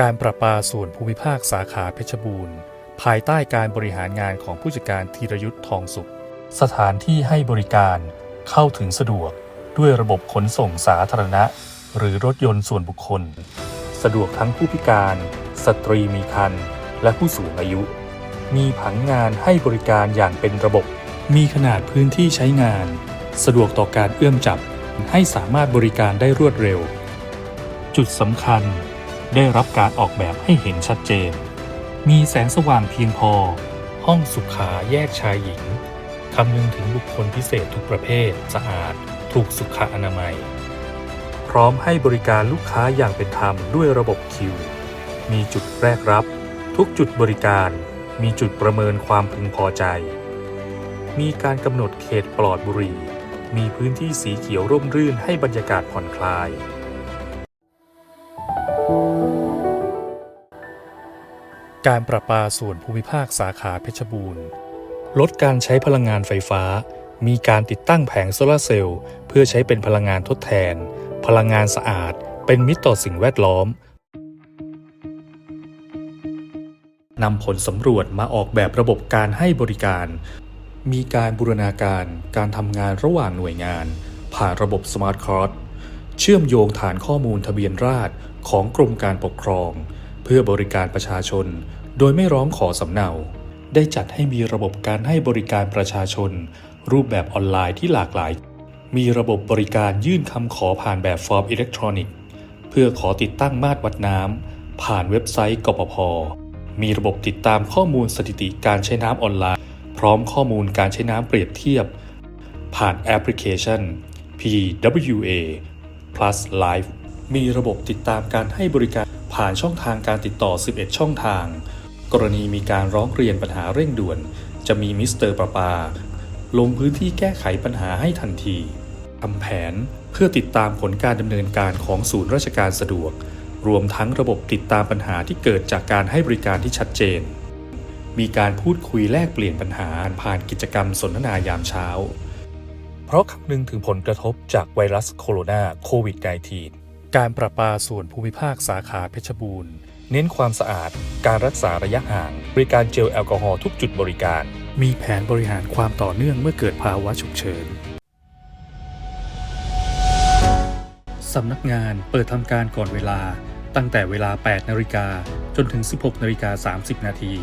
การประปาส่วนภูมิภาคสาขาเพชรบูรณ์ ภายใต้การบริหารงานของผู้จัดการธีรยุทธ์ทองสุข สถานที่ให้บริการเข้าถึงสะดวกด้วยระบบขนส่งสาธารณะ หรือรถยนต์ส่วนบุคคล สะดวกทั้งผู้พิการ สตรีมีครรภ์และผู้สูงอายุ มีผังงานให้บริการอย่างเป็นระบบ มีขนาดพื้นที่ใช้งาน สะดวกต่อการเอื้อมจับให้สามารถบริการได้รวดเร็ว จุดสำคัญ ได้รับการออกแบบให้เห็นชัดเจน มีแสงสว่างเพียงพอ ห้องสุขาแยกชายหญิง คำนึงถึงบุคคลพิเศษทุกประเภท สะอาด ถูกสุขอนามัย พร้อมให้บริการลูกค้าอย่างเป็นธรรมด้วยระบบคิว มีจุดแรกรับ ทุกจุดบริการ มีจุดประเมินความพึงพอใจ มีการกำหนดเขตปลอดบุหรี่ มีพื้นที่สีเขียวร่มรื่นให้บรรยากาศผ่อนคลาย การประปาส่วนภูมิภาคสาขาเพชรบูรณ์ ลดการใช้พลังงานไฟฟ้า มีการติดตั้งแผงโซลาร์เซลล์เพื่อใช้เป็นพลังงานทดแทน พลังงานสะอาด เป็นมิตรต่อสิ่งแวดล้อมนำผลสำรวจมาออกแบบระบบการให้บริการ มีการบูรณาการการทำงานระหว่างหน่วยงาน ผ่านระบบ Smart Card เชื่อมโยงฐานข้อมูลทะเบียนราษฎรของกรมการปกครอง เพื่อบริการประชาชน โดยไม่ร้องขอสำเนา ได้จัดให้มีระบบการให้บริการประชาชน รูปแบบออนไลน์ที่หลากหลาย มีระบบบริการยื่นคำขอผ่านแบบฟอร์มอิเล็กทรอนิกส์ เพื่อขอติดตั้งมาตรวัดน้ำผ่านเว็บไซต์กปพมีระบบติดตามข้อมูลสถิติการใช้น้ำออนไลน์ พร้อมข้อมูลการใช้น้ำเปรียบเทียบ ผ่านแอปพลิเคชัน PWA Plus Live มีระบบติดตามการให้บริการผ่านช่องทางการติดต่อ 11 ช่องทาง กรณีมีการร้องเรียนปัญหาเร่งด่วน จะมีมิสเตอร์ประปา ลงพื้นที่แก้ไขปัญหาให้ทันทีทำแผนเพื่อติดตามผลการดำเนินการของศูนย์ราชการสะดวก รวมทั้งระบบติดตามปัญหาที่เกิดจากการให้บริการที่ชัดเจน มีการพูดคุยแลกเปลี่ยนปัญหาผ่านกิจกรรมสนทนายามเช้า เพราะคำนึงถึงผลกระทบจากไวรัสโคโรนาโควิด -19 การประปาส่วนภูมิภาคสาขาเพชรบูรณ์ เน้นความสะอาด การรักษาระยะห่าง บริการเจลแอลกอฮอล์ทุกจุดบริการ มีแผนบริหารความต่อเนื่องเมื่อเกิดภาวะฉุกเฉินสำนักงานเปิดทำการก่อนเวลา ตั้งแต่เวลา 8 นาฬิกาจนถึง 16 นาฬิกา 30 นาที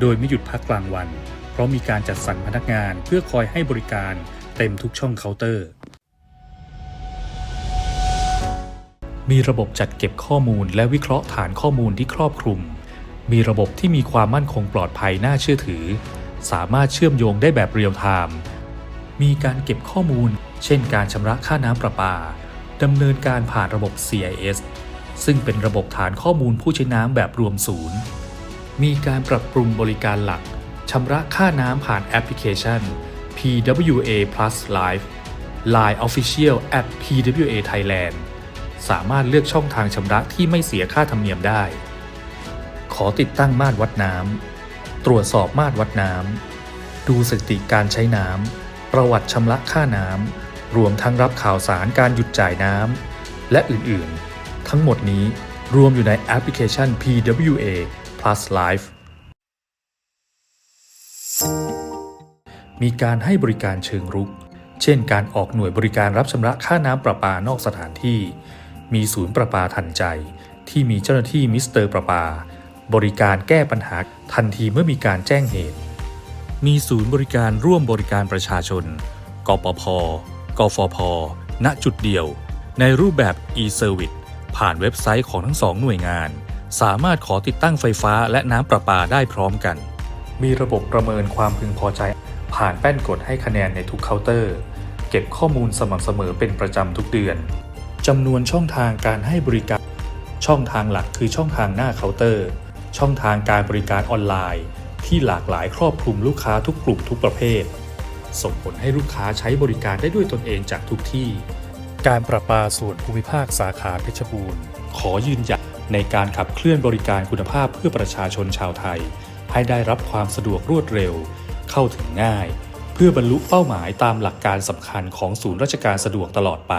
โดยไม่หยุดพักกลางวัน เพราะมีการจัดสรรพนักงานเพื่อคอยให้บริการเต็มทุกช่องเคาน์เตอร์ มีระบบจัดเก็บข้อมูลและวิเคราะห์ฐานข้อมูลที่ครอบคลุม มีระบบที่มีความมั่นคงปลอดภัยน่าเชื่อถือ สามารถเชื่อมโยงได้แบบเรียลไทม์มีการเก็บข้อมูล เช่นการชำระค่าน้ำประปาดำเนินการผ่านระบบ CIS ซึ่งเป็นระบบฐานข้อมูลผู้ใช้น้ำแบบรวมศูนย์ มีการปรับปรุงบริการหลักชำระค่าน้ำผ่านแอปพลิเคชัน PWA Plus Live Line Official at PWA Thailand สามารถเลือกช่องทางชำระที่ไม่เสียค่าธรรมเนียมได้ ขอติดตั้งมาตรวัดน้ำ ตรวจสอบมาตรวัดน้ำ ดูสถิติการใช้น้ำ ประวัติชำระค่าน้ำ รวมทั้งรับข่าวสารการหยุดจ่ายน้ำ และอื่นๆ ทั้งหมดนี้รวมอยู่ในแอปพลิเคชัน PWA Plus Live มีการให้บริการเชิงรุก เช่นการออกหน่วยบริการรับชำระค่าน้ำประปานอกสถานที่ มีศูนย์ประปาทันใจ ที่มีเจ้าหน้าที่มิสเตอร์ประปา บริการแก้ปัญหาทันทีเมื่อมีการแจ้งเหตุ มีศูนย์บริการร่วมบริการประชาชน กปพ กฟพ ณ จุดเดียว ในรูปแบบ e-service ผ่านเว็บไซต์ของทั้งสองหน่วยงาน สามารถขอติดตั้งไฟฟ้าและน้ำประปาได้พร้อมกัน มีระบบประเมินความพึงพอใจ ผ่านแป้นกดให้คะแนนในทุกเคาน์เตอร์ เก็บข้อมูลสม่ำเสมอเป็นประจำทุกเดือน จำนวนช่องทางการให้บริการ ช่องทางหลักคือช่องทางหน้าเคาน์เตอร์ ช่องทางการบริการออนไลน์ ที่หลากหลายครอบคลุมลูกค้าทุกกลุ่มทุกประเภท ส่งผลให้ลูกค้าใช้บริการได้ด้วยตนเองจากทุกที่ การประปาส่วนภูมิภาคสาขาเพชรบูรณ์ ขอยืนหยัดในการขับเคลื่อนบริการคุณภาพเพื่อประชาชนชาวไทย ให้ได้รับความสะดวกรวดเร็ว เข้าถึงง่าย เพื่อบรรลุเป้าหมายตามหลักการสำคัญของศูนย์ราชการสะดวกตลอดไป